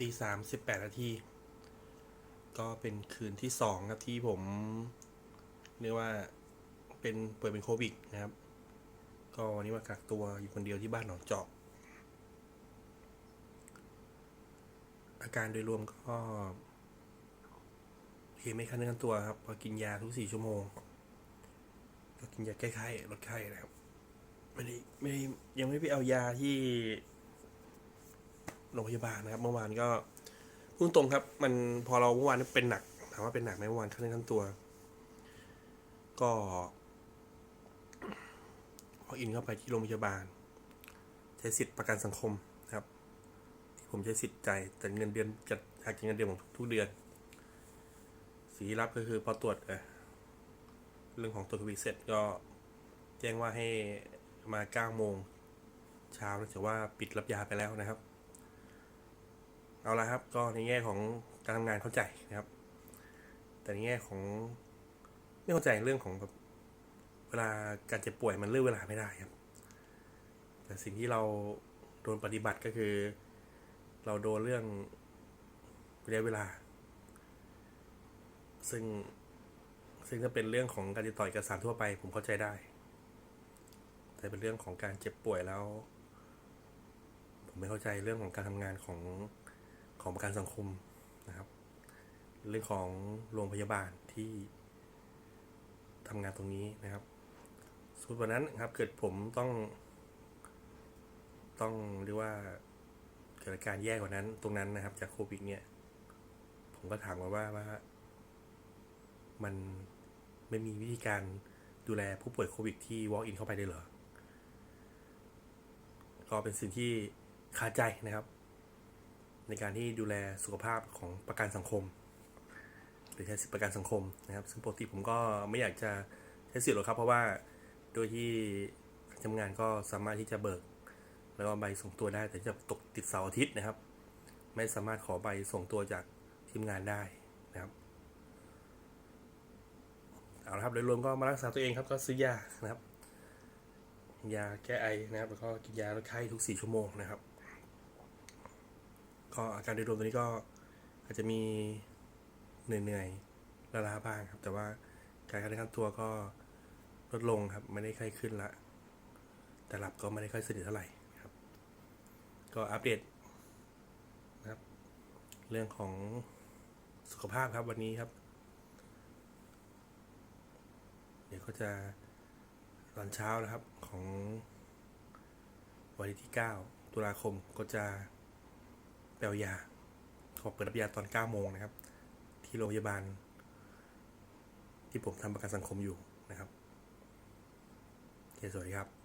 ตีสามสิบแปดนาที ก็เป็นคืนที่สองครับที่ผมเรียกว่าเป็นป่วยเป็นโควิดนะครับ ก็วันนี้มากักตัวอยู่คนเดียวที่บ้านหนองจอก อาการโดยรวมก็โอเคไม่คันเนื้อตัวครับพอกินยาทุกสี่ชั่วโมง ก็กินยาแก้ไข้ลดไข้นะครับ ไม่ได้ไม่ได้ยังไม่ไปเอายาที่ โรงพยาบาลนะครับ เมื่อวานก็พูดตรงครับ มันพอเราเมื่อวานเป็นหนักถามว่าเป็นหนักไหมเมื่อวานขั้นทั้งตัว ก็พออินเข้าไปที่โรงพยาบาล ใช้สิทธิประกันสังคมนะครับที่ผมใช้สิทธิ์จ่ายแต่เงินเดือนจัดหักจากเงินเดือนของทุกเดือน สีรับก็คือพอตรวจเรื่องของตัวโควิดเสร็จก็แจ้งว่าให้มาเก้าโมงเช้าแต่ว่าปิดรับยาไปแล้วนะครับ เอาละครับ ก็ในแง่ของการทำงานเข้าใจนะครับ แต่ในแง่ของไม่เข้าใจเรื่องของแบบเวลาการเจ็บป่วยมันเลือกเวลาไม่ได้ครับ แต่สิ่งที่เราโดนปฏิบัติก็คือ เราโดนเรื่องระยะเวลา ซึ่งซึ่งถ้าเป็นเรื่องของการติดต่อเอกสารทั่วไป ผมเข้าใจได้ แต่เป็นเรื่องของการเจ็บป่วยแล้ว ผมไม่เข้าใจเรื่องของการทำงานของ ของประกันสังคมนะครับ เรื่องของโรงพยาบาลที่ทำงานตรงนี้นะครับส่วนวันนั้นครับเกิดผมต้อง ต้องเรียกว่าเกิดอาการแย่กว่านั้นตรงนั้นนะครับ จากโควิดเนี่ย ผมก็ถามว่าว่าว่า มันไม่มีวิธีการดูแลผู้ป่วยโควิดที่ walk in เข้าไปได้เหรอ ก็เป็นสิ่งที่คาใจนะครับ ในการที่ดูแลสุขภาพของประกันสังคม หรือใช้สิทธิประกันสังคมนะครับ ซึ่งปกติผมก็ไม่อยากจะใช้สิทธิ์หรอกครับ เพราะว่าโดยที่ทำงานก็สามารถที่จะเบิก แล้วก็ใบส่งตัวได้ แต่จะตกติดเสาร์อาทิตย์นะครับ ไม่สามารถขอใบส่งตัวจากทีมงานได้นะครับเอาละครับโดยรวมก็มารักษาตัวเองครับก็ซื้อยานะครับ ยาแก้ไอนะครับแล้วก็กินยาลดไข้ทุกสี่ชั่วโมงนะครับ ก็อาการโดยรวมตัวนี้ก็อาจจะมีเหนื่อยๆล้าๆบ้างครับ แต่ว่าการกระทั่งตัวก็ลดลงครับ ไม่ได้ไข้ขึ้นละ แต่หลับก็ไม่ได้ค่อยสนิทเท่าไหร่ครับ ก็อัปเดตนะครับ เรื่องของสุขภาพครับวันนี้ครับ เดี๋ยวก็จะตอนเช้านะครับของวันที่ 9 ตุลาคมก็จะ แปลยาขอเปิดรับยาตอน9โมงนะครับ ที่โรงพยาบาล ที่ผมทำประกันสังคมอยู่นะครับโอเคสวัสดีครับ